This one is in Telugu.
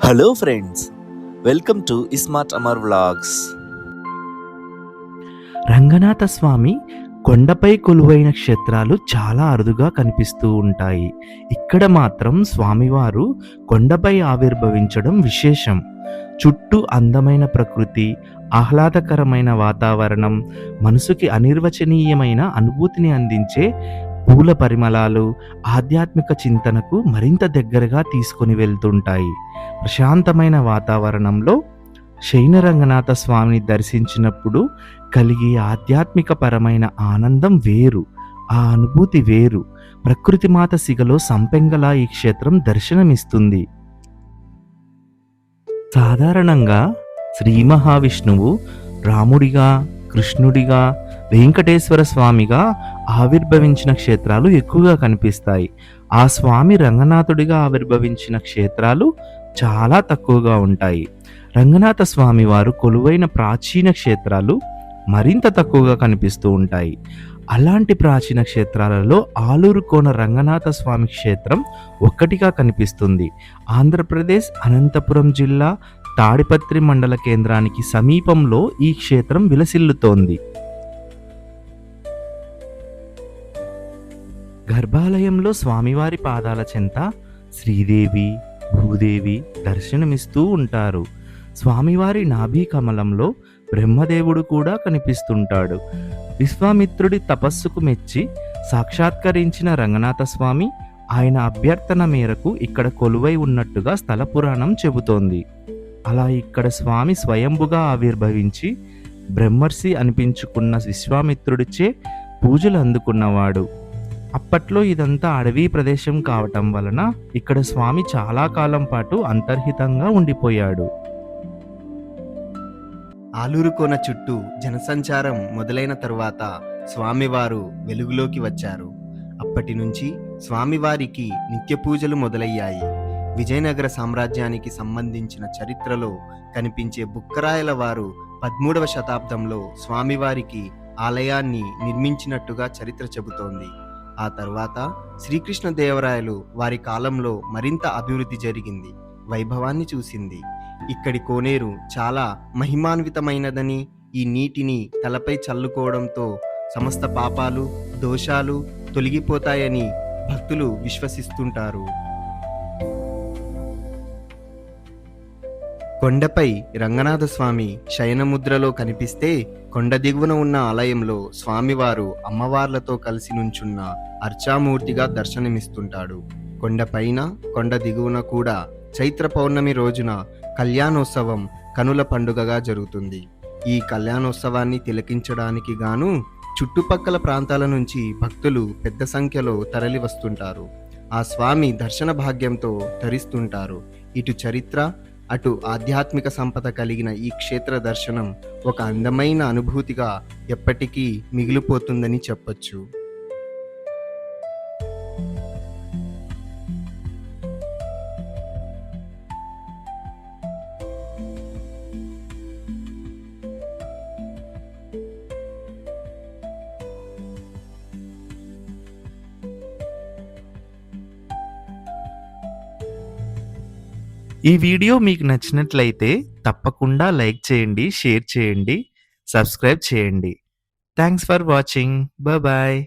Hello friends welcome to ismart Amar vlogs Ranganatha Swami కొండపై కొలువైన క్షేత్రాలు చాలా అరుదుగా కనిపిస్తూ ఉంటాయి. ఇక్కడ మాత్రం స్వామివారు కొండపై ఆవిర్భవించడం విశేషం. చుట్టూ అందమైన ప్రకృతి ఆహ్లాదకరమైన వాతావరణం మనసుకి అనిర్వచనీయమైన అనుభూతిని అందించే పూల పరిమళాలు ఆధ్యాత్మిక చింతనకు మరింత దగ్గరగా తీసుకొని వెళ్తుంటాయి. ప్రశాంతమైన వాతావరణంలో శైన రంగనాథ స్వామిని దర్శించినప్పుడు కలిగే ఆధ్యాత్మిక పరమైన ఆనందం వేరు ఆ అనుభూతి వేరు. ప్రకృతి మాత సిగలో సంపెంగలా ఈ క్షేత్రం దర్శనమిస్తుంది. సాధారణంగా శ్రీ మహావిష్ణువు రాముడిగా కృష్ణుడిగా వెంకటేశ్వర స్వామిగా ఆవిర్భవించిన క్షేత్రాలు ఎక్కువగా కనిపిస్తాయి. ఆ స్వామి రంగనాథుడిగా ఆవిర్భవించిన క్షేత్రాలు చాలా తక్కువగా ఉంటాయి. రంగనాథ స్వామి వారు కొలువైన ప్రాచీన క్షేత్రాలు మరింత తక్కువగా కనిపిస్తూ ఉంటాయి. అలాంటి ప్రాచీన క్షేత్రాలలో ఆలూరు కోన రంగనాథ స్వామి క్షేత్రం ఒక్కటిగా కనిపిస్తుంది. ఆంధ్రప్రదేశ్ అనంతపురం జిల్లా తాడిపత్రి మండల కేంద్రానికి సమీపంలో ఈ క్షేత్రం విలసిల్లుతోంది. గర్భాలయంలో స్వామివారి పాదాల చెంత శ్రీదేవి భూదేవి దర్శనమిస్తూ ఉంటారు. స్వామివారి నాభి కమలంలో బ్రహ్మదేవుడు కూడా కనిపిస్తుంటాడు. విశ్వామిత్రుడి తపస్సుకు మెచ్చి సాక్షాత్కరించిన రంగనాథ స్వామి ఆయన అభ్యర్థన మేరకు ఇక్కడ కొలువై ఉన్నట్టుగా స్థల పురాణం చెబుతోంది. అలా ఇక్కడ స్వామి స్వయంభుగా ఆవిర్భవించి బ్రహ్మర్షి అనిపించుకున్న విశ్వామిత్రుడిచే పూజలు అందుకున్నవాడు. అప్పట్లో ఇదంతా అడవి ప్రదేశం కావటం వలన ఇక్కడ స్వామి చాలా కాలం పాటు అంతర్హితంగా ఉండిపోయాడు. ఆలూరు కోన చుట్టూ జనసంచారం మొదలైన తరువాత స్వామివారు వెలుగులోకి వచ్చారు. అప్పటి నుంచి స్వామివారికి నిత్య పూజలు మొదలయ్యాయి. విజయనగర సామ్రాజ్యానికి సంబంధించిన చరిత్రలో కనిపించే బుక్కరాయల వారు పదమూడవ శతాబ్దంలో స్వామివారికి ఆలయాన్ని నిర్మించినట్టుగా చరిత్ర చెబుతోంది. ఆ తర్వాత శ్రీకృష్ణదేవరాయలు వారి కాలంలో మరింత అభివృద్ధి జరిగింది వైభవాన్ని చూసింది. ఇక్కడి కోనేరు చాలా మహిమాన్వితమైనదని ఈ నీటిని తలపై చల్లుకోవడంతో సమస్త పాపాలు దోషాలు తొలగిపోతాయని భక్తులు విశ్వసిస్తుంటారు. కొండపై రంగనాథస్వామి శయనముద్రలో కనిపిస్తే కొండ దిగువన ఉన్న ఆలయంలో స్వామివారు అమ్మవార్లతో కలిసి నుంచున్న అర్చామూర్తిగా దర్శనమిస్తుంటాడు. కొండపైన కొండ దిగువన కూడా చైత్ర పౌర్ణమి రోజున కళ్యాణోత్సవం కనుల పండుగగా జరుగుతుంది. ఈ కళ్యాణోత్సవాన్ని తిలకించడానికి గాను చుట్టుపక్కల ప్రాంతాల నుంచి భక్తులు పెద్ద సంఖ్యలో తరలి వస్తుంటారు. ఆ స్వామి దర్శన భాగ్యంతో తరిస్తుంటారు. ఇటు చరిత్ర అటు ఆధ్యాత్మిక సంపద కలిగిన ఈ క్షేత్ర దర్శనం ఒక అందమైన అనుభూతిగా ఎప్పటికీ మిగిలిపోతుందని చెప్పొచ్చు. ఈ వీడియో మీకు నచ్చినట్లయితే తప్పకుండా లైక్ చేయండి షేర్ చేయండి సబ్స్క్రైబ్ చేయండి. Thanks for watching. బాయ్.